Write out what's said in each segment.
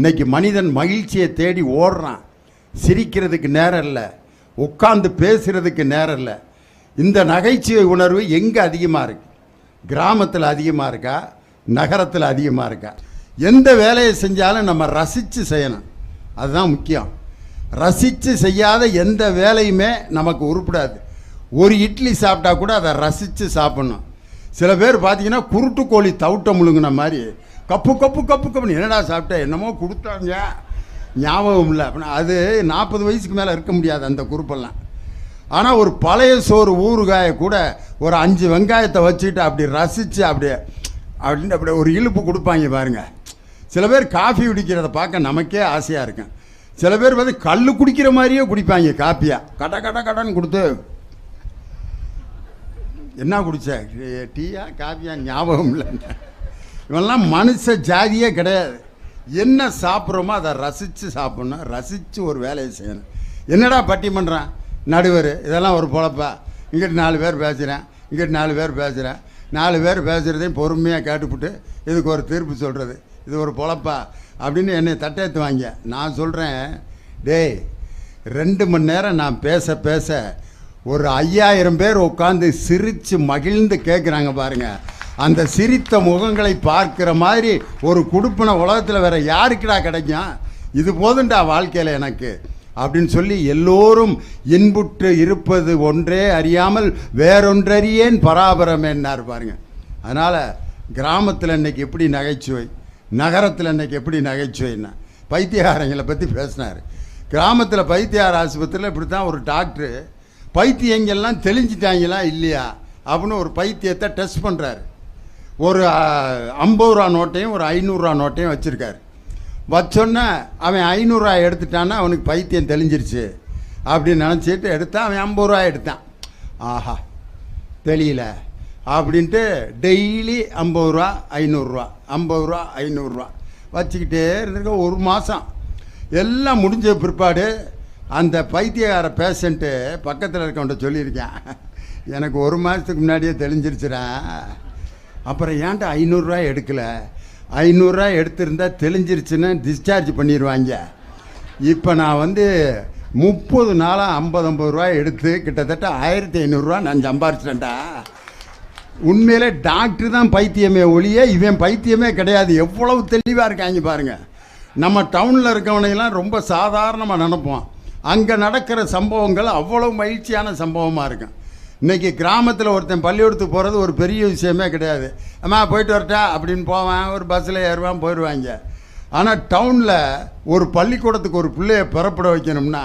இன்னைக்கு மனிதன் மகிழ்ச்சியை தேடி ஓடுறான். சிரிக்கிறதுக்கு நேரம் இல்லை. உட்காந்து பேசுறதுக்கு நேரம் இல்லை. இந்த நகைச்சுவை உணர்வு எங்கே அதிகமாக இருக்கு? கிராமத்தில் அதிகமாக இருக்கா? நகரத்தில் அதிகமாக இருக்கா? எந்த வேலையை செஞ்சாலும் நம்ம ரசித்து செய்யணும். அதுதான் முக்கியம். ரசித்து செய்யாத எந்த வேலையுமே நமக்கு உருப்படாது. ஒரு இட்லி சாப்பிட்டா கூட அதை ரசித்து சாப்பிட்ணும். சில பேர் பார்த்தீங்கன்னா குருட்டு கோழி தவிட்ட முழுங்கின மாதிரி கப்பு கப்பு கப்பு கப்புன்னு என்னடா சாப்பிட்டேன் என்னமோ கொடுத்தாங்க. ஞாபகம் இல்லை. அப்படின்னா அது நாற்பது வயசுக்கு மேலே இருக்க முடியாது அந்த குறுப்பெல்லாம். ஆனால் ஒரு பழைய சோறு ஊறுகாயை கூட ஒரு அஞ்சு வெங்காயத்தை வச்சுக்கிட்டு அப்படி ரசித்து அப்படியே அப்படின்னு அப்படி ஒரு இழுப்பு கொடுப்பாங்க பாருங்க. சில பேர் காஃபி குடிக்கிறத பார்க்க நமக்கே ஆசையாக இருக்கும். சில பேர் வந்து கல் குடிக்கிற மாதிரியே குடிப்பாங்க காப்பியாக கட கட கடன்னு கொடுத்து. என்ன குடிச்ச? டீயா காஃபியா ஞாபகம் இல்லை. இவெல்லாம் மனுஷ ஜாதியே கிடையாது. என்ன சாப்பிட்றோமோ அதை ரசித்து சாப்பிட்ணும். ரசித்து ஒரு வேலையை செய்யணும். என்னடா பட்டிமன்றம் நடுவர். இதெல்லாம் ஒரு பொழப்பா. இங்கிட்டு நாலு பேர் பேசுகிறேன் இங்கிட்டு நாலு பேர் பேசுகிறேன் நாலு பேர் பேசுகிறதையும் பொறுமையாக கேட்டுப்புட்டு இதுக்கு ஒரு தீர்ப்பு சொல்கிறது இது ஒரு பொழப்பா. அப்படின்னு என்னை தட்டேத்து வாங்க நான் சொல்கிறேன் டேய் ரெண்டு மணி நேரம் நான் பேச பேச ஒரு ஐயாயிரம் பேர் உட்காந்து சிரித்து மகிழ்ந்து கேட்குறாங்க பாருங்கள் அந்த சிரித்த முகங்களை பார்க்குற மாதிரி ஒரு குடுப்பின உலகத்தில் வேற யாருக்குடா கிடைக்கும்? இது போதுண்டா வாழ்க்கையில் எனக்கு. அப்படின்னு சொல்லி எல்லோரும் இன்புற்று இருப்பது ஒன்றே அறியாமல் வேறொன்றறியேன் பராபரமேன்னார் பாருங்க. அதனால் கிராமத்தில் இன்னைக்கு எப்படி நகைச்சுவை நகரத்தில் இன்னைக்கு எப்படி நகைச்சுவைன்னா பைத்தியகாரங்களை பற்றி பேசினார். கிராமத்தில் பைத்தியார் ஆஸ்பத்திரியில் இப்படி தான் ஒரு டாக்டரு பைத்தியங்கள்லாம் தெளிஞ்சிட்டாங்களா இல்லையா? அப்படின்னு ஒரு பைத்தியத்தை டெஸ்ட் பண்ணுறாரு ஒரு ஐம்பது ரூபா நோட்டையும் ஒரு ஐநூறுரூவா நோட்டையும் வச்சுருக்காரு. வச்சோன்னே அவன் ஐநூறுரூவா எடுத்துட்டான்னா அவனுக்கு பைத்தியம் தெளிஞ்சிருச்சு அப்படின்னு நினச்சிட்டு எடுத்தான் அவன் ஐம்பது ரூபா எடுத்தான். ஆஹா தெளியல அப்படின்ட்டு டெய்லி ஐம்பது ரூபா ஐநூறுரூவா ஐம்பது ரூபா ஐநூறுரூவா வச்சுக்கிட்டே இருந்திருக்க ஒரு மாதம் எல்லாம் முடிஞ்ச பிற்பாடு அந்த பைத்தியக்கார பேஷண்ட்டு பக்கத்தில் இருக்கவன்ட்ட சொல்லியிருக்கேன். எனக்கு ஒரு மாதத்துக்கு முன்னாடியே தெளிஞ்சிருச்சுடா. அப்புறம் ஏன்டா ஐநூறுரூவா எடுக்கலை? ஐநூறுரூவா எடுத்திருந்தா தெளிஞ்சிருச்சுன்னு டிஸ்சார்ஜ் பண்ணிடுவாங்க இப்போ நான் வந்து முப்பது நாளாக ஐம்பது ஐம்பது ரூபா எடுத்து கிட்டத்தட்ட ஆயிரத்தி ஐநூறுரூவா நான் சம்பாரிச்சிட்டேன்டா. உண்மையிலே டாக்டர் தான் பைத்தியமே ஒழிய இவன் பைத்தியமே கிடையாது. எவ்வளவு தெளிவாக இருக்காங்க பாருங்கள் நம்ம டவுனில் இருக்கவனையெல்லாம் ரொம்ப சாதாரணமாக நினைப்போம். அங்கே நடக்கிற சம்பவங்கள் அவ்வளோ மகிழ்ச்சியான சம்பவமாக இருக்கும். இன்றைக்கி கிராமத்தில் ஒருத்தன் பள்ளிக்கூடத்துக்கு போகிறது ஒரு பெரிய விஷயமே கிடையாது. அம்மா போயிட்டு வரட்டா? அப்படின்னு போவான். ஒரு பஸ்ஸில் ஏறுவான் போயிடுவாங்க ஆனால் டவுனில் ஒரு பள்ளிக்கூடத்துக்கு ஒரு பிள்ளையை பிறப்பட வைக்கணும்னா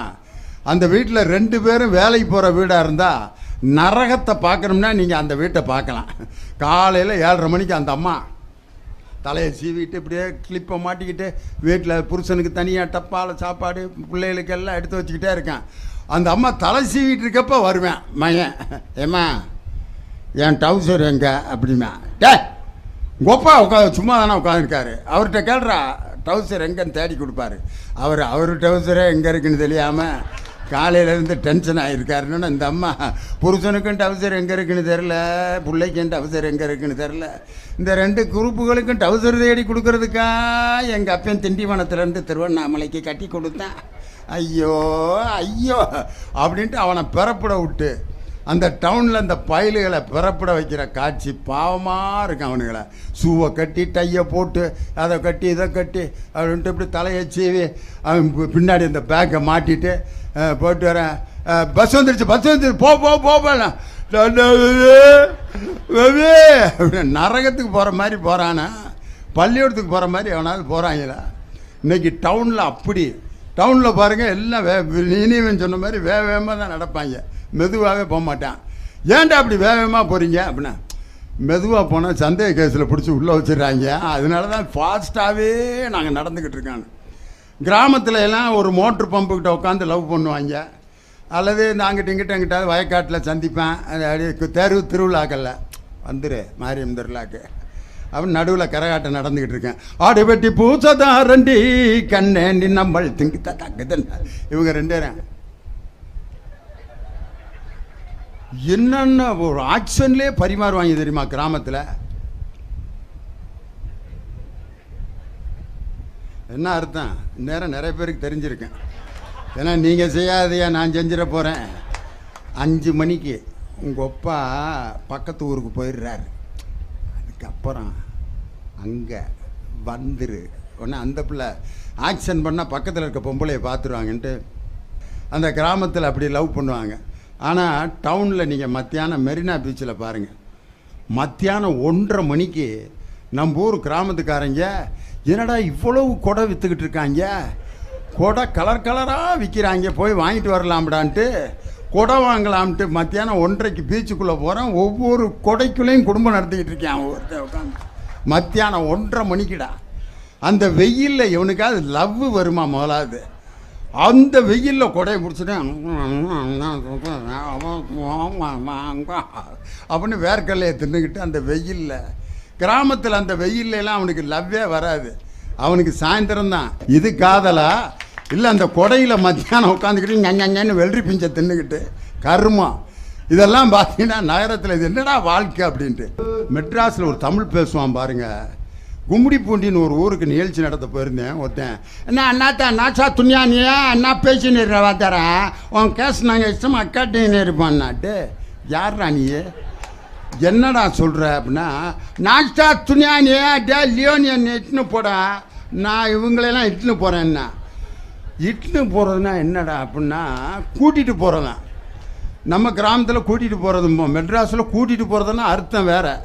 அந்த வீட்டில் ரெண்டு பேரும் வேலைக்கு போகிற வீடாக இருந்தால் நரகத்தை பார்க்கணும்னா நீங்கள் அந்த வீட்டை பார்க்கலாம். காலையில் ஏழரை மணிக்கு அந்த அம்மா தலையை சீவிட்டு இப்படியே கிளிப்பை மாட்டிக்கிட்டு வீட்டில் புருஷனுக்கு தனியாக டப்பால் சாப்பாடு பிள்ளைகளுக்கு எல்லாம் எடுத்து வச்சுக்கிட்டே இருக்கேன். அந்த அம்மா தலை சீவிட்டு இருக்கப்ப வருவேன் மையன். ஏம்மா என் டவுசர் எங்கே? அப்படிமா டே கோப்பா உட்காந்து சும்மா தானே உட்காந்துருக்காரு அவர்கிட்ட கேள்றா டவுசர் எங்கேன்னு தேடி கொடுப்பாரு. அவர் அவர் டவுசரே எங்கே இருக்குன்னு தெரியாமல் காலையிலேருந்து டென்ஷன் ஆகிருக்காருன்னு இந்த அம்மா புருஷனுக்கும் டவுசர் எங்கே இருக்குன்னு தெரில பிள்ளைக்கும் டவுசர் எங்கே இருக்குன்னு தெரில இந்த ரெண்டு குரூப்புகளுக்கும் டவுசர் தேடி கொடுக்கறதுக்கா எங்கள் அப்பன் திண்டிவனத்துலேருந்து திருவண்ணாமலைக்கு கட்டி கொடுத்தேன். ஐயோ ஐயோ அப்படின்ட்டு அவனை பிறப்பிட விட்டு அந்த டவுனில் அந்த பயலுகளை பிறப்பிட வைக்கிற காட்சி பாவமாக இருக்கும் அவனுங்களை. ஷூவை கட்டி டையை போட்டு அதை கட்டி இதை கட்டி அப்படின்ட்டு இப்படி தலையை சீவி அவன் பின்னாடி இந்த பேக்கை மாட்டிட்டு அஹ், போயிட்டு வரேன். பஸ் வந்துருச்சு பஸ் வந்துருச்சு போ போ போ நரகத்துக்கு போகிற மாதிரி போகிறானா பள்ளிக்கூடத்துக்கு போகிற மாதிரி எவனாவது போகிறாங்களா இன்னைக்கு டவுனில் அப்படி டவுனில் பாருங்கள் எல்லாம் வே இனிவன் சொன்ன மாதிரி வேக வேகமாக தான் நடப்பாங்க. மெதுவாகவே போக மாட்டான். ஏன்டா அப்படி வேக வேகமாக போகிறீங்க அப்படின்னா மெதுவாக போனால் சந்தேக கேஸில் பிடிச்சி உள்ளே வச்சிடுறாங்க. அதனால தான் ஃபாஸ்ட்டாகவே நாங்கள் நடந்துக்கிட்டு இருக்காங்க. கிராமத்தில் எல்லாம் ஒரு மோட்ரு பம்புக்கிட்ட உட்காந்து லவ் பண்ணுவாங்க. அல்லது நாங்கள் இங்கிட்ட எங்கிட்ட வயக்காட்டில் சந்திப்பேன். அது அப்படியே தெரு திருவிழாக்கல்ல வந்துடு மாரியம் திருவிழாக்கு. அப்படின்னு நடுவில் கரகாட்டம் நடந்துக்கிட்டு இருக்கேன். ஆடு வெட்டி பூசதாரண்டி கண்ணேண்டி நம்மள் திங்கித்தா தக்குதல் இவங்க ரெண்டு பேரும். என்னென்ன ஒரு ஆக்ஷன்லேயே பரிமாறுவாங்க தெரியுமா கிராமத்தில்? என்ன அர்த்தம்? இந்நேரம் நிறைய பேருக்கு தெரிஞ்சிருக்கேன் ஏன்னா நீங்கள் செய்யாதையா நான் செஞ்சிட போகிறேன் அஞ்சு மணிக்கு உங்கள் அப்பா பக்கத்து ஊருக்கு போயிடுறாரு. அதுக்கப்புறம் அங்கே வந்துரு. உடனே அந்த பிள்ளை ஆக்ஷன் பண்ணால் பக்கத்தில் இருக்க பொம்பளையை பார்த்துருவாங்கன்ட்டு அந்த கிராமத்தில் அப்படி லவ் பண்ணுவாங்க. ஆனால் டவுனில் நீங்கள் மத்தியானம் மெரினா பீச்சில் பாருங்கள் மத்தியானம் ஒன்றரை மணிக்கு நம்ம ஊர் கிராமத்துக்காரங்க என்னடா இவ்வளவு கொடை விற்றுக்கிட்டு இருக்காங்க? கொடை கலர் கலராக விற்கிறாங்க போய் வாங்கிட்டு வரலாம்டான்ட்டு கொடை வாங்கலாம்ட்டு மத்தியானம் ஒன்றைக்கு பீச்சுக்குள்ளே போகிறேன் ஒவ்வொரு கொடைக்குள்ளேயும் குடும்பம் நடத்திக்கிட்டு இருக்கேன். அவன் ஒருத்தன் உட்காந்து மத்தியானம் ஒன்றரை மணிக்குடா. அந்த வெயிலில் இவனுக்காவது லவ் வருமா முதலாவது? அந்த வெயிலில் கொடையை பிடிச்சிட்டேன் அப்படின்னு வேர்க்கல்லையை தின்னுக்கிட்டு அந்த வெயிலில். கிராமத்தில் அந்த வெயில்ல அவனுக்கு லவ்வே வராது. அவனுக்கு சாயந்தரம் தான் இது காதலா? இல்லை அந்த கொடையில் மத்தியானம் உட்காந்துக்கிட்டு ஞன்னு வெள்ளரி பிஞ்சை தின்னுக்கிட்டு கருமம் இதெல்லாம் பார்த்தீங்கன்னா நகரத்தில் இது என்னடா வாழ்க்கை அப்படின்ட்டு. மெட்ராஸில் ஒரு தமிழ் பேசுவான் பாருங்கள் கும்மிடி பூண்டின்னு ஒரு ஊருக்கு நிகழ்ச்சி நடத்த போயிருந்தேன் ஒருத்தன். என்ன அண்ணாத்தா நாச்சா துணியானியா அண்ணா பேசின்னு வாத்தாரன் உன் கேஸ் நாங்கள் இஷ்டமாக அக்காட்டின்னு இருப்பான்னாட்டு யார்ரா நீ? என்னடா சொல்கிற அப்படின்னா நாச்சா துணியானியா டே லியோனியன் இட்டுன்னு போடா. நான் இவங்களெல்லாம் இட்டுன்னு போகிறேன்னா இட்டுன்னு போகிறதுனா என்னடா அப்படின்னா கூட்டிகிட்டு போகிறதான் நம்ம கிராமத்தில் கூட்டிகிட்டு போகிறது மெட்ராஸில் கூட்டிகிட்டு போகிறதுனா அர்த்தம் வேறு.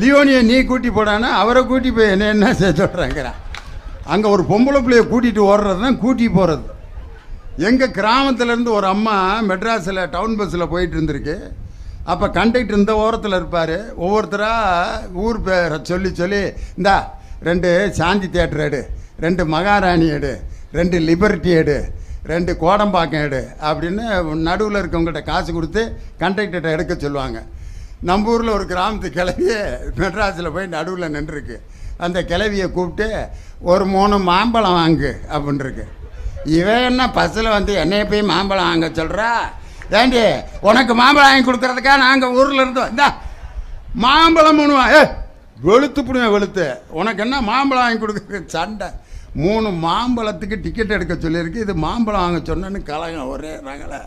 லியோனியை நீ கூட்டி போடானா அவரை கூட்டி போய் என்ன என்ன செய்ய சொல்கிறாங்கிறான் அங்கே ஒரு பொம்பளை பிள்ளைய கூட்டிகிட்டு ஓடுறது தான் கூட்டி போகிறது எங்கள் கிராமத்துலேருந்து ஒரு அம்மா மெட்ராஸில் டவுன் பஸ்ஸில் போயிட்டு இருந்திருக்கு. அப்போ கண்டக்டர் இந்த ஓரத்தில் இருப்பார். ஒவ்வொருத்தராக ஊர் பேரை சொல்லி சொல்லி இந்தா ரெண்டு சாந்தி தேட்டர் எடு ரெண்டு மகாராணி எடு ரெண்டு லிபர்ட்டி எடு ரெண்டு கோடம்பாக்கம் எடு அப்படின்னு நடுவில் இருக்கவங்ககிட்ட காசு கொடுத்து கண்டக்டர்கிட்ட எடுக்க சொல்லுவாங்க. நம்ம ஊரில் ஒரு கிராமத்து கிளவி மெட்ராஸில் போய் நடுவில் நின்றுருக்கு. அந்த கிளவியை கூப்பிட்டு ஒரு மூணு மாம்பழம் வாங்கு அப்படின்ருக்கு. இவன் என்ன பஸ்ஸில் வந்து என்னைய போய் மாம்பழம் வாங்க சொல்கிறா ஏண்டி உனக்கு மாம்பழம் வாங்கி கொடுக்குறதுக்கா நாங்கள் ஊரில் இருந்தோம் இந்தா மாம்பழம் மூணு ஏ வெளுத்து பிடுவேன் வெளுத்து. உனக்கு என்ன மாம்பழம் வாங்கி கொடுக்குற சண்டை? மூணு மாம்பழத்துக்கு டிக்கெட் எடுக்க சொல்லியிருக்கு. இது மாம்பழம் வாங்க சொன்னேன்னு கலகம் ஒரே ரகலை.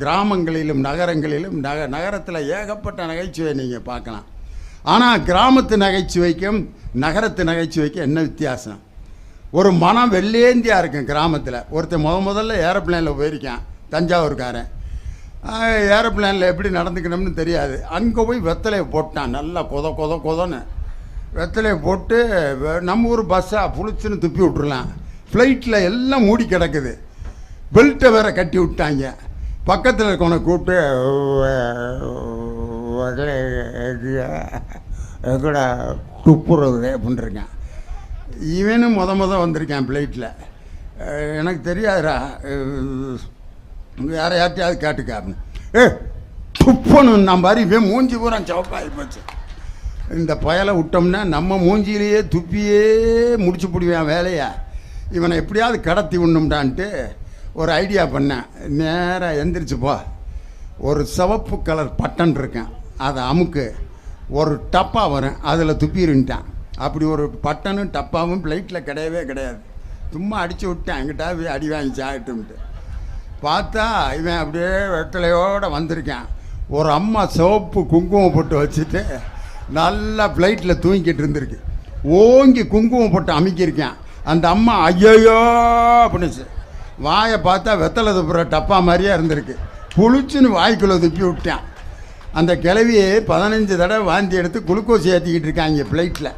கிராமங்களிலும் நகரங்களிலும் நக நகரத்தில் ஏகப்பட்ட நகைச்சுவை நீங்கள் பார்க்கலாம். ஆனால் கிராமத்து நகைச்சுவைக்கும் நகரத்து நகைச்சுவைக்கும் என்ன வித்தியாசம்? ஒரு மனம் வெள்ளேந்தியாக இருக்கும் கிராமத்தில். ஒருத்தன் முத முதல்ல ஏரோப்ளேனில் போயிருக்கான் தஞ்சாவூர்காரன். ஏரோப்ளேனில் எப்படி நடந்துக்கணும்னு தெரியாது. அங்கே போய் வெத்தலையை போட்டான் நல்லா கொத கொத கொதன்னு. வெத்தலையை போட்டு நம்ம ஊர் பஸ்ஸாக புளிச்சுன்னு துப்பி விட்றலாம் ஃப்ளைட்டில் எல்லாம் மூடி கிடக்குது. பெல்ட்டை வேற கட்டி விட்டாங்க. பக்கத்தில் இருக்கவனை கூப்பிட்டு எங்கடா துப்புறது அப்படின்ட்டுருக்கான் இவனும் மொத மொத வந்திருக்கேன் ஃப்ளைட்டில் எனக்கு தெரியாதுடா. வேற யார்ட்டையாவது கேட்டுக்க அப்படின்னு. ஏ துப்பணும் நான் பாரு இவன் மூஞ்சி பூரா சவப்பாகி போச்சு. இந்த பயலை விட்டோம்னா நம்ம மூஞ்சியிலேயே துப்பியே முடிச்சு பிடிவேன் வேலையை. இவனை எப்படியாவது கடத்தி விடணும்டான்ட்டு ஒரு ஐடியா பண்ணேன். நேராக எந்திரிச்சு போ. ஒரு சிவப்பு கலர் பட்டன் இருக்கேன். அதை அமுக்கு. ஒரு டப்பா வரும். அதில் துப்பிருன்ட்டான். அப்படி ஒரு பட்டனும் டப்பாவும் ஃப்ளைட்டில் கிடையவே கிடையாது. சும்மா அடித்து விட்டேன். எங்கிட்ட போய் அடி வாங்கி சாப்பிட்டுன்ட்டு பார்த்தா இவன் அப்படியே வெட்டலையோடு வந்திருக்கான். ஒரு அம்மா சிவப்பு குங்குமம் போட்டு வச்சுட்டு நல்லா ஃப்ளைட்டில் தூங்கிட்டு இருந்திருக்கு. ஓங்கி குங்குமம் போட்டு அமைக்கியிருக்கேன். அந்த அம்மா ஐயோ அப்படின்னுச்சு. வாயை பார்த்தா வெத்தலை துப்புற டப்பா மாதிரியே இருந்திருக்கு. புளிச்சுன்னு வாய்க்குள்ளே துப்பி விட்டேன். அந்த கிளவி பதினஞ்சு தடவை வாந்தி எடுத்து குளுக்கோஸ் ஏற்றிக்கிட்டு இருக்காங்க ஃப்ளைட்டில்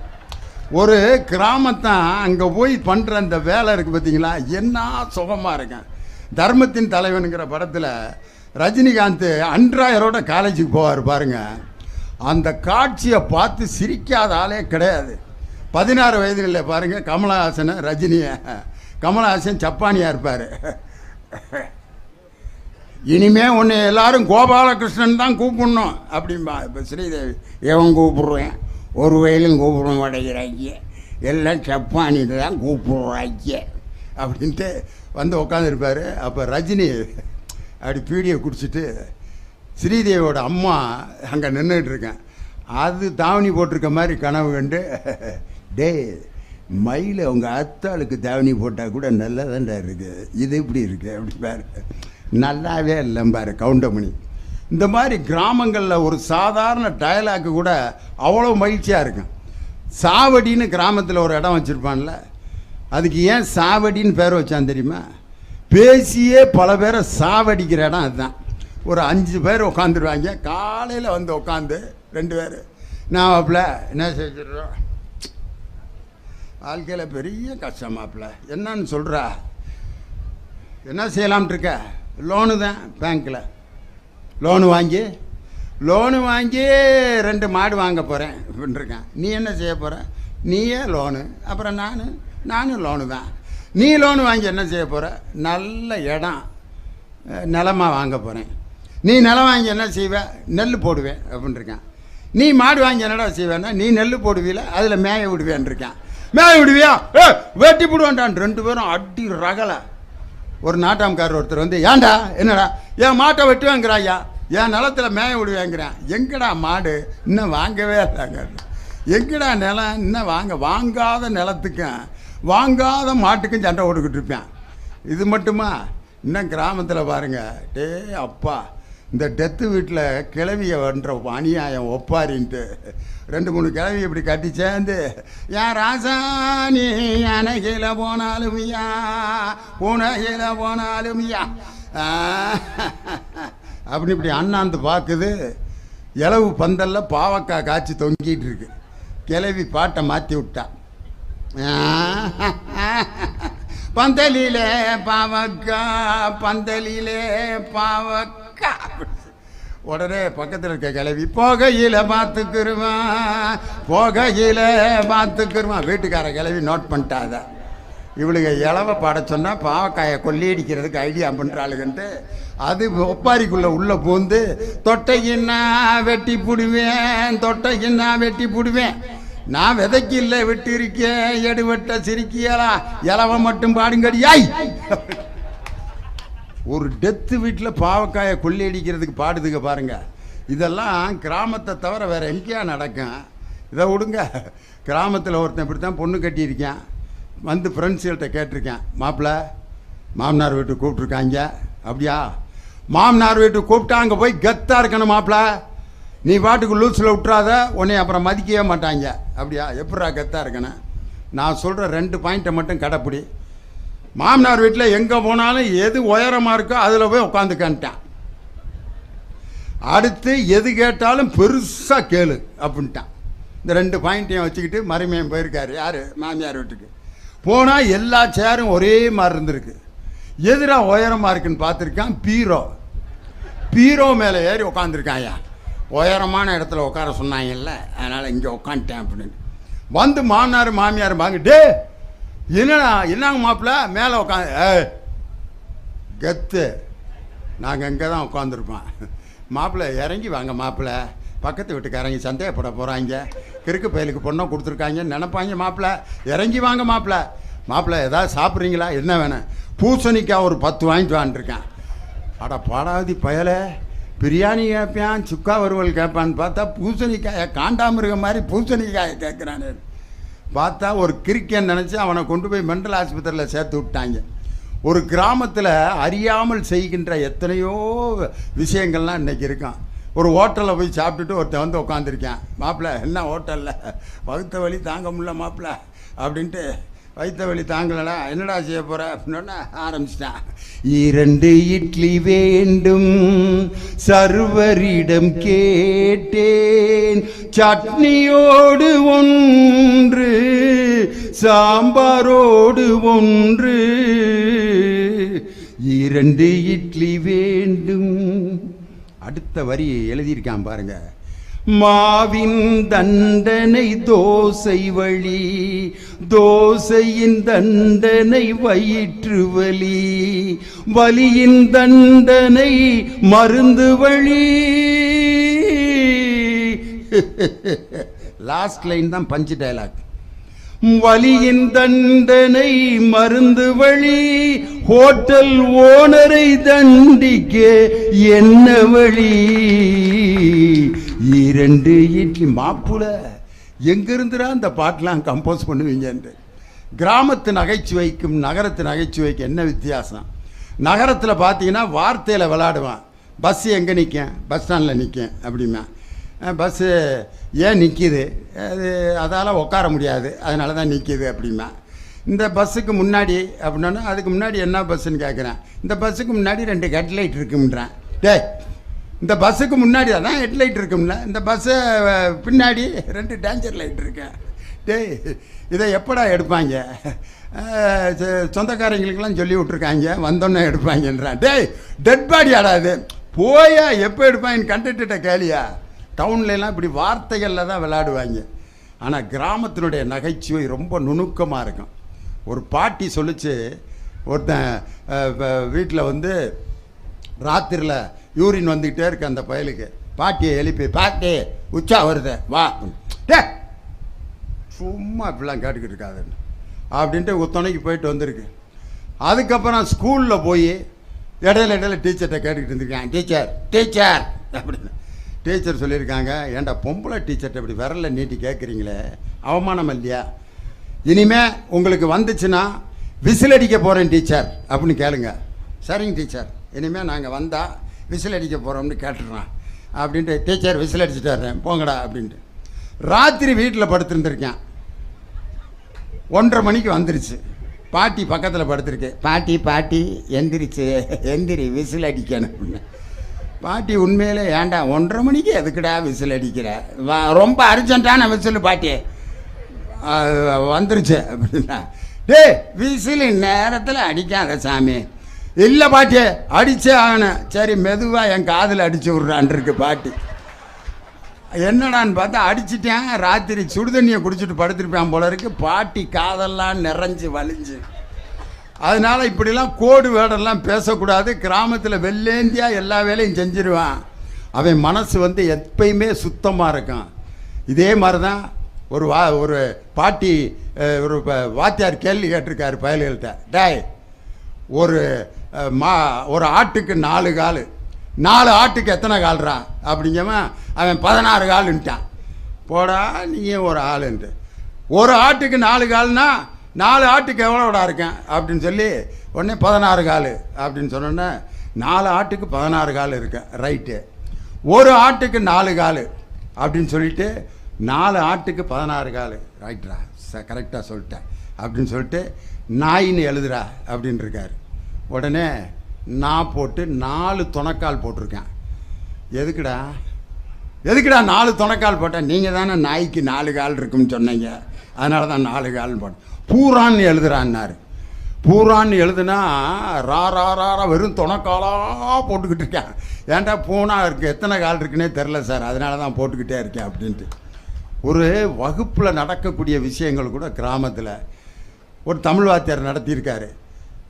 ஒரு கிராமத்தான் அங்கே போய் பண்ணுற அந்த வேலை இருக்குது பார்த்தீங்களா என்ன சுகமாக இருக்கேன். தர்மத்தின் தலைவனுங்கிற படத்தில் ரஜினிகாந்த் அன்றாயரோட காலேஜுக்கு போவார் பாருங்கள் அந்த காட்சியை பார்த்து சிரிக்காத ஆளே கிடையாது. பதினாறு வயதில் பாருங்க கமலஹாசனை ரஜினியை. கமலஹாசன் ஜப்பானியாக இருப்பார். இனிமே உன்னை எல்லாரும் கோபாலகிருஷ்ணன் தான் கூப்பிடணும் அப்படிம்பா. இப்போ ஸ்ரீதேவி எவன் கூப்பிடுவேன் ஒரு வயலும் கூப்பிட மாட்டேங்கிறாங்க. எல்லாம் சப்பானிட்டு தான் கூப்பிடுறாங்க அப்படின்ட்டு வந்து உட்காந்துருப்பார் அப்போ ரஜினி அப்படி பீடியை குடிச்சிட்டு ஸ்ரீதேவியோட அம்மா அங்கே நின்றுட்டு இருக்கேன் அது தாவணி போட்டிருக்க மாதிரி கனவு கண்டு டேய் மயில் அவங்க அத்தாளுக்கு தாவணி போட்டால் கூட நல்லதான்டா இருக்குது இது இப்படி இருக்கு அப்படி பாரு. நல்லாவே இல்லை பாரு கவுண்டமணி. இந்த மாதிரி கிராமங்களில் ஒரு சாதாரண டயலாக்கு கூட அவ்வளோ மகிழ்ச்சியாக இருக்கும். சாவடின்னு கிராமத்தில் ஒரு இடம் வச்சுருப்பான்ல அதுக்கு ஏன் சாவடின்னு பேர் வச்சான் தெரியுமா? பேசியே பல பேரை சாவடிக்கிற இடம் அதுதான். ஒரு அஞ்சு பேர் உட்காந்துருவாங்க காலையில் வந்து உட்காந்து ரெண்டு பேர். நான் மாப்பிள்ள என்ன செஞ்சிடுறோம் வாழ்க்கையில் பெரிய கஷ்டம் மாப்பிள்ள என்னன்னு சொல்கிறா என்ன செய்யலாம்னு இருக்க? லோனு தான் பேங்க்கில் லோனு வாங்கி லோனு வாங்கி ரெண்டு மாடு வாங்க போகிறேன் அப்படின்ட்டுருக்கேன் நீ என்ன செய்ய போகிற நீயே லோனு. அப்புறம் நான் நானும் லோனு தான். நீ லோனு வாங்கி என்ன செய்ய போகிற நல்ல இடம் நிலமாக நிலமா வாங்க போகிறேன் நீ நிலம் வாங்கி என்ன செய்வ? நெல் போடுவேன் அப்படின்ட்டுருக்கேன் நீ மாடு வாங்கி என்னடா செய்வேன்னா நீ நெல் போடுவீல அதில் மேய விடுவேன் இருக்கேன். மேய விடுவியா? ஏ வெட்டி போடுவான்டான். ரெண்டு பேரும் அடி ரகலை. ஒரு நாட்டாம்காரர் ஒருத்தர் வந்து ஏன்டா? என்னடா? என் மாட்டை வெட்டுவேங்கிறாய்யா என் நிலத்துல மேய விடுவேங்கிறேன். எங்கடா மாடு? இன்னும் வாங்கவே இல்லைங்க. எங்கடா நிலம்? இன்னும் வாங்க. வாங்காத நிலத்துக்கும் வாங்காத மாட்டுக்கும் சண்டை ஓட்டுக்கிட்டு இருப்பேன். இது மட்டுமா? இன்னும் கிராமத்தில் பாருங்க. டே அப்பா இந்த டெத்து வீட்டில் கிளவிய வன்ற அநியாயம் ஒப்பாரின்ட்டு. ரெண்டு மூணு கிளவி இப்படி கட்டி சேர்ந்து என் ராசாணி அணைகில போனாலும் யா உனகில போனாலும் யா. அப்படி இப்படி அண்ணாந்து பார்க்குது இலவு பந்தல்ல பாவக்காய் காய்ச்சி தொங்கிட்டு இருக்கு. கிளவி பாட்டை மாற்றி விட்டா. பந்தலிலே பாவக்கா பந்தலிலே பாவக்கா. உடனே பக்கத்தில் இருக்க கிளவி போகையில பார்த்துக்கிருவான் போகையில பார்த்துக்கிருவான் வீட்டுக்கார கிளவி நோட் பண்ணிட்டாத. இவளுங்க இலவ பாட சொன்னால் பாவக்காயை கொள்ளையடிக்கிறதுக்கு ஐடியா பண்ணுறாளுகன்ட்டு அது ஒப்பாரிக்குள்ளே உள்ளே பூந்து தொட்டைக்குன்னா வெட்டி பிடுவேன் தொட்டைக்குன்னா வெட்டி பிடுவேன். நான் விதைக்கு இல்லை வெட்டி இருக்கேன் எடுவட்ட சிரிக்கியலா இலவ மட்டும் பாடுங்கடியாய் ஒரு டெத்து வீட்டில் பாவக்காயை கொள்ளையடிக்கிறதுக்கு பாடுதுங்க பாருங்க. இதெல்லாம் கிராமத்தை தவிர வேறு எங்கேயா நடக்கும். இதை விடுங்க. கிராமத்தில் ஒருத்தன் இப்படி தான் பொண்ணு கட்டியிருக்கேன். வந்து ஃப்ரெண்ட்ஸுகள்கிட்ட கேட்டிருக்கேன். மாப்பிள்ளை மாமனார் வீட்டுக்கு கூப்பிட்ருக்காங்க அப்படியா? மாமனார் வீட்டுக்கு கூப்பிட்டா அங்கே போய் கெத்தாக இருக்கணும் மாப்பிள்ளை நீ பாட்டுக்கு லூஸில் விட்றாத உன்னை அப்புறம் மதிக்கவே மாட்டாங்க. அப்படியா? எப்படா கெத்தாக இருக்கணும்? நான் சொல்கிற ரெண்டு பாயிண்ட்டை மட்டும் கடைப்பிடி. மாமனார் வீட்டில் எங்கே போனாலும் எது உயரமாக இருக்கோ அதில் போய் உட்காந்துக்கன்ட்டான் அடுத்து எது கேட்டாலும் பெருசாக கேளு அப்படின்ட்டான். இந்த ரெண்டு பாயிண்ட்டையும் வச்சுக்கிட்டு மருமையன் போயிருக்காரு. யார்? மாமியார் வீட்டுக்கு. போனால் எல்லா சேரும் ஒரே மாதிரி இருந்திருக்கு. எதிராக உயரமாக இருக்குன்னு பார்த்துருக்கான்? பீரோ. பீரோ மேலே ஏறி உட்காந்துருக்கான் ஐயா உயரமான இடத்துல உட்கார சொன்னாங்கல்ல. அதனால் இங்கே உட்காந்துட்டேன் அப்படின்னு. வந்து மாமனார் மாமியார் வாங்க. டே என்னடா என்னங்க மாப்பிள்ள மேலே உட்காந்து ஏ கெத்து. நாங்கள் இங்கே தான் உட்காந்துருப்போம் மாப்பிள்ளை இறங்கி வாங்க மாப்பிள்ளை பக்கத்து வீட்டுக்காரங்க சந்தேகப்பட போகிறாங்க கிறுக்கு பயலுக்கு பொண்ணை கொடுத்துருக்காங்கன்னு நினப்பாங்க மாப்பிள்ளை இறங்கி வாங்க மாப்பிள்ளை மாப்பிள்ளை ஏதாவது சாப்பிட்றீங்களா? என்ன வேணும்? பூசணிக்காய் ஒரு பத்து வாங்கிட்டு வான்ட்டுருக்கேன் அட பாடாதி பயலை. பிரியாணி கேட்பேன் சுக்கா வறுவல் கேட்பான்னு பார்த்தா பூசணிக்காயை காண்டாமிருகம் மாதிரி பூசணிக்காயை கேட்குறானே. பார்த்தா ஒரு கிரிக்கன் நினச்சி அவனை கொண்டு போய் மெண்டல் ஆஸ்பத்திரியில் சேர்த்து விட்டாங்க. ஒரு கிராமத்தில் அறியாமல் செய்கின்ற எத்தனையோ விஷயங்கள்லாம் இன்னைக்கு இருக்கான். ஒரு ஹோட்டலில் போய் சாப்பிட்டுட்டு ஒருத்தன் வந்து உட்காந்துருக்கேன் மாப்பிள்ள என்ன ஹோட்டலில்? வகுத்த வழி தாங்க முடியல மாப்பிள்ள அப்படின்ட்டு வைத்த வழி தாங்களடா என்னடா செய்ய போற? அப்படின்னா ஆரம்பிச்சிட்டான். இரண்டு இட்லி வேண்டும். சர்வரிடம் கேட்டேன். சட்னியோடு ஒன்று சாம்பாரோடு ஒன்று. இரண்டு இட்லி வேண்டும். அடுத்த வரி எழுதியிருக்கான் பாருங்கள் மாவின் தண்டனை தோசை வழி தோசையின் தண்டனை வயிற்று வலி வலியின் தண்டனை மருந்து வழி. லாஸ்ட் லைன் தான் பஞ்சு டயலாக் வலியின் தண்டனை மருந்து வழி ஹோட்டல் ஓனரை தண்டிக்க என்ன வழி? இரண்டு இட்லி மாப்புல எங்கிருந்துடா அந்த பாட்டெலாம் கம்போஸ் பண்ணுவீங்கன்ட்டு. கிராமத்து நகைச்சுவைக்கும் நகரத்து நகைச்சுவைக்கும் என்ன வித்தியாசம்? நகரத்தில் பார்த்தீங்கன்னா வார்த்தையில் விளாடுவான். பஸ் எங்கே நிற்கும் பஸ் ஸ்டாண்டில் நிற்கும் அப்படிமா பஸ்ஸு ஏன் நிற்கிது அது அதால் உட்கார முடியாது. அதனால தான் நிற்கிது அப்படிமா இந்த பஸ்ஸுக்கு முன்னாடி அப்படின்னா அதுக்கு முன்னாடி என்ன பஸ்ஸுன்னு கேட்குறேன் இந்த பஸ்ஸுக்கு முன்னாடி ரெண்டு ஹெட்லைட் இருக்கும்ன்றான். டேய் இந்த பஸ்ஸுக்கு முன்னாடி அதான் ஹெட்லைட் இருக்கும்ல. இந்த பஸ்ஸு பின்னாடி ரெண்டு டேஞ்சர் லைட் இருக்கு. டேய் இதை எப்படா எடுப்பாங்க? சொந்தக்காரங்களுக்கெல்லாம் சொல்லி விட்ருக்காங்க வந்தோன்னே எடுப்பாங்கன்றான். டேய் டெட் பாடி ஆடாது போயா எப்போ எடுப்பாங்கன்னு கண்டுட்டுட்ட கேளியா? டவுன்லலாம் இப்படி வார்த்தைகளில் தான் விளையாடுவாங்க. ஆனால் கிராமத்தினுடைய நகைச்சுவை ரொம்ப நுணுக்கமாக இருக்கும். ஒரு பாட்டி சொல்லிச்சு ஒருத்தன் வீட்டில் வந்து ராத்திரியில் யூரின் வந்துக்கிட்டே இருக்கு அந்த பயலுக்கு. பாட்டியை எழுப்பி பாட்டி உச்சா வருது வா. டே! சும்மா இப்படிலாம் கேட்டுக்கிட்டு இருக்காதுன்னு அப்படின்ட்டு ஒரு போயிட்டு வந்திருக்கு. அதுக்கப்புறம் ஸ்கூலில் போய் இடையில இடையில டீச்சர்கிட்ட கேட்டுக்கிட்டு இருந்திருக்கேன். டீச்சர் டீச்சர் அப்படின்னு. டீச்சர் சொல்லியிருக்காங்க. ஏன்டா பொம்பளை டீச்சர்கிட்ட இப்படி விரல நீட்டி கேட்குறீங்களே அவமானம் இல்லையா? இனிமே உங்களுக்கு வந்துச்சுன்னா விசில் அடிக்க போகிறேன் டீச்சர் அப்படின்னு கேளுங்க. சரிங்க டீச்சர். இனிமேல் நாங்கள் வந்தால் விசில் அடிக்க போகிறோம்னு கேட்டுடுறான் அப்படின்ட்டு டீச்சர் விசில் அடிச்சுட்டு வர்றேன். போங்கடா அப்படின்ட்டு. ராத்திரி வீட்டில் படுத்துருந்துருக்கேன். ஒன்றரை மணிக்கு வந்துருச்சு. பாட்டி பக்கத்தில் படுத்திருக்கு. பாட்டி பாட்டி எந்திரிச்சு எந்திரி விசில் அடிக்கணும் அப்படின்னு. பாட்டி உண்மையிலே ஏன்டா ஒன்றரை மணிக்கு எதுக்குடா விசில் அடிக்கிற? வா- ரொம்ப அர்ஜென்ட்டான விசில் பாட்டி வந்துருச்சு அப்படின்னா டேய் விசில் நேரத்தில் அடிக்காத சாமி. இல்லை பாட்டி அடித்தே ஆகணும். சரி மெதுவாக என் காதில் அடிச்சு விட்றான் இருக்கு பாட்டி. என்னடான்னு பார்த்தா அடிச்சிட்டேன். ராத்திரி சுடுதண்ணியை குடிச்சிட்டு படுத்திருப்பேன் போல இருக்கு. பாட்டி காதெல்லாம் நிறைஞ்சு வலிஞ்சு. அதனால இப்படிலாம் கோடு வேடெல்லாம் பேசக்கூடாது. கிராமத்தில் வெள்ளேந்தியா எல்லா வேலையும் செஞ்சிருவான். அவன் மனசு வந்து எப்பயுமே சுத்தமாக இருக்கும் இதே மாதிரி தான் ஒரு வா ஒரு பாட்டி ஒரு வாத்தியார் கேள்வி கேட்டிருக்காரு பயல்கள்கிட்ட. டேய் ஒரு மா ஒரு ஆட்டுக்கு நாலு கால். நாலு ஆட்டுக்கு எத்தனை கால்ரா அப்படிங்கவன் அவன் பதினாறு கால்ன்ட்டான். போடா நீயும் ஒரு ஆளுன்ட்டு. ஒரு ஆட்டுக்கு நாலு கால்னா நாலு ஆட்டுக்கு எவ்வளோடா இருக்கேன்? அப்படின்னு சொல்லி உடனே பதினாறு கால் அப்படின்னு சொன்னோன்னே நாலு ஆட்டுக்கு பதினாறு கால் இருக்கேன் ரைட்டு. ஒரு ஆட்டுக்கு நாலு கால் அப்படின்னு சொல்லிட்டு நாலு ஆட்டுக்கு பதினாறு கால். ரைட்ரா ச கரெக்டாக சொல்லிட்டேன். அப்படின்னு சொல்லிட்டு நாயின்னு எழுதுறா அப்படின்னு இருக்காரு உடனே நான் போட்டு நாலு துணைக்கால் போட்டிருக்கேன். எதுக்குடா? எதுக்குடா நாலு துணைக்கால் போட்டேன் நீங்கள் தானே நாய்க்கு நாலு கால் இருக்குன்னு சொன்னீங்க. அதனால தான் நாலு கால்னு போட்டேன் பூரான்னு எழுதுறான்னாரு. பூரான்னு எழுதுனா ரா ரா ரா ரா வெறும் துணைக்காலாக போட்டுக்கிட்டு இருக்கேன். ஏன்டா பூனா இருக்குது எத்தனை கால் இருக்குன்னே தெரில சார். அதனால தான் போட்டுக்கிட்டே இருக்கேன் அப்படின்ட்டு. ஒரு வகுப்பில் நடக்கக்கூடிய விஷயங்கள் கூட கிராமத்தில். ஒரு தமிழ் வாத்தியார் நடத்தியிருக்காரு.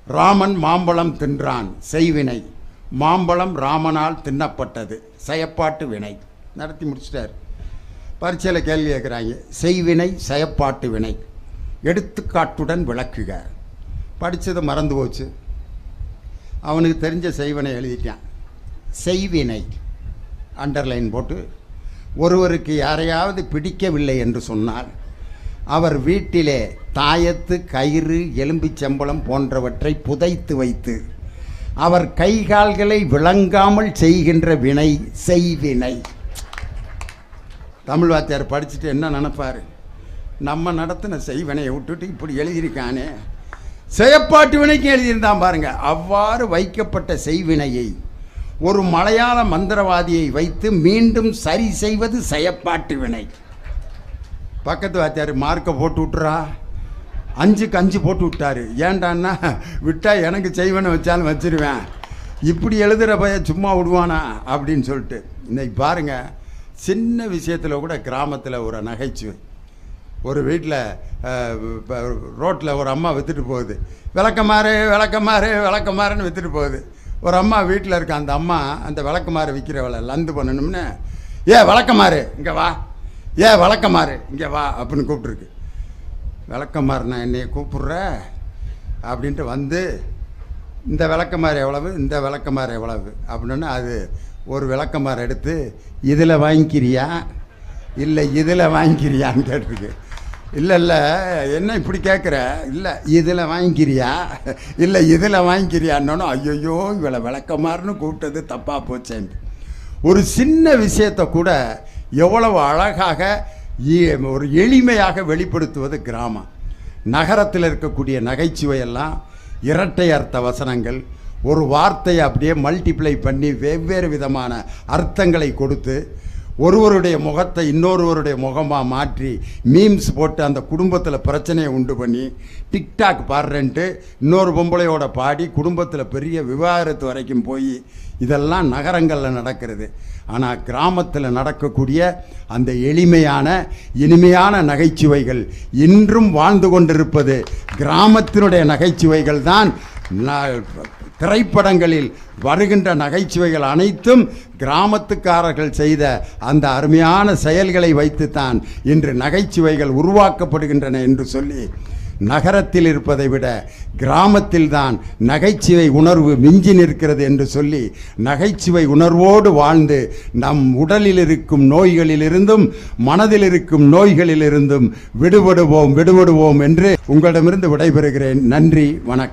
ராமன் மாம்பழம் தின்றான் செய்வினை. மாம்பழம் ராமனால் தின்னப்பட்டது செயப்பாட்டு வினை. நடத்தி முடிச்சிட்டார். பரீட்சையில் கேள்வி கேட்குறாங்க செய்வினை செயப்பாட்டு வினை. எடுத்துக்காட்டுடன் விளக்குக. படித்ததை மறந்து போச்சு. அவனுக்கு தெரிஞ்ச செய்வினை எழுதிட்டான். செய்வினை. அண்டர்லைன் போட்டு ஒருவருக்கு யாரையாவது பிடிக்கவில்லை என்று சொன்னால் அவர் வீட்டிலே தாயத்து கயிறு எலும்பிச்சம்பளம் போன்றவற்றை புதைத்து வைத்து அவர் கை கால்களை விளங்காமல் செய்கின்ற வினை செய்வினை. தமிழ் வாத்தியார் படிச்சுட்டு என்ன நினைப்பாரு? நம்ம நடத்தின செய்வினையை விட்டுட்டு இப்படி எழுதியிருக்கானே. செயப்பாட்டு வினைக்கு எழுதியிருந்தான் பாருங்க. அவ்வாறு வைக்கப்பட்ட செய்வினையை ஒரு மலையாள மந்திரவாதியை வைத்து மீண்டும் சரி செய்வது செயப்பாட்டு வினை. பக்கத்து வாத்தியார் மார்க்கை போட்டு விட்டுறா. அஞ்சுக்கு அஞ்சு போட்டு விட்டாரு. ஏண்டான்னா விட்டா எனக்கு செய்வனை வச்சாலும் வச்சிருவேன். இப்படி எழுதுகிற பையன் சும்மா விடுவானா அப்படின்னு சொல்லிட்டு. இன்னைக்கு பாருங்க சின்ன விஷயத்தில் கூட கிராமத்தில் ஒரு நகைச்சுவை. ஒரு வீட்டில் ரோட்டில் ஒரு அம்மா விற்றுட்டு போகுது. விளக்கமாறு விளக்கமாறு விளக்கமாறுன்னு விற்றுட்டு போகுது. ஒரு அம்மா வீட்டில் இருக்க அந்த அம்மா அந்த விளக்கமாறு விற்கிறவளை லந்து பண்ணணும்னு. ஏ விளக்கமாறு இங்கே வா. ஏ வழக்கமாறு இங்கே வா அப்படின்னு கூப்பிட்ருக்கு விளக்கமாறு நான் என்னைய கூப்பிட்ற? அப்படின்ட்டு வந்து இந்த விளக்கமாறு எவ்வளவு? இந்த விளக்கமாறு எவ்வளவு? அப்படின்னு அது ஒரு விளக்கமாறு எடுத்து இதில் வாங்கிக்கிறியா? இல்லை இதில் வாங்கிக்கிறியான்னு கேட்டிருக்கு. இல்லை இல்லை என்ன இப்படி கேட்குற இல்லை இதில் வாங்கிக்கிறியா? இல்லை இதில் வாங்கிக்கிறியான்னு. ஐயோ இவளை விளக்கமாறுன்னு கூப்பிட்டது தப்பாக போச்சேன் ஒரு சின்ன விஷயத்தை கூட எவ்வளவு அழகாக ஒரு எளிமையாக வெளிப்படுத்துவது கிராமம். நகரத்தில் இருக்கக்கூடிய நகைச்சுவையெல்லாம் இரட்டை அர்த்த வசனங்கள். ஒரு வார்த்தையை அப்படியே மல்டிப்ளை பண்ணி வெவ்வேறு விதமான அர்த்தங்களை கொடுத்து ஒருவருடைய முகத்தை இன்னொருவருடைய முகமாக மாற்றி மீம்ஸ் போட்டு அந்த குடும்பத்தில் பிரச்சனையை உண்டு பண்ணி டிக்டாக் பாடுறேன்ட்டு இன்னொரு பொம்பளையோட பாடி குடும்பத்தில் பெரிய விவாகரத்து வரைக்கும் போய் இதெல்லாம் நகரங்களில் நடக்கிறது. ஆனால் கிராமத்தில் நடக்கக்கூடிய அந்த எளிமையான இனிமையான நகைச்சுவைகள் இன்றும் வாழ்ந்து கொண்டிருப்பது கிராமத்தினுடைய நகைச்சுவைகள் தான். திரைப்படங்களில் வருகின்ற நகைச்சுவைகள் அனைத்தும் கிராமத்துக்காரர்கள் செய்த அந்த அருமையான செயல்களை வைத்துத்தான் இன்று நகைச்சுவைகள் உருவாக்கப்படுகின்றன என்று சொல்லி நகரத்தில் இருப்பதை விட கிராமத்தில்தான் நகைச்சுவை உணர்வு மிஞ்சி நிற்கிறது என்று சொல்லி நகைச்சுவை உணர்வோடு வாழ்ந்து நம் உடலில் இருக்கும் நோய்களிலிருந்தும் மனதில் இருக்கும் நோய்களிலிருந்தும் விடுபடுவோம் விடுபடுவோம் என்று உங்களிடமிருந்து விடைபெறுகிறேன். நன்றி வணக்கம்.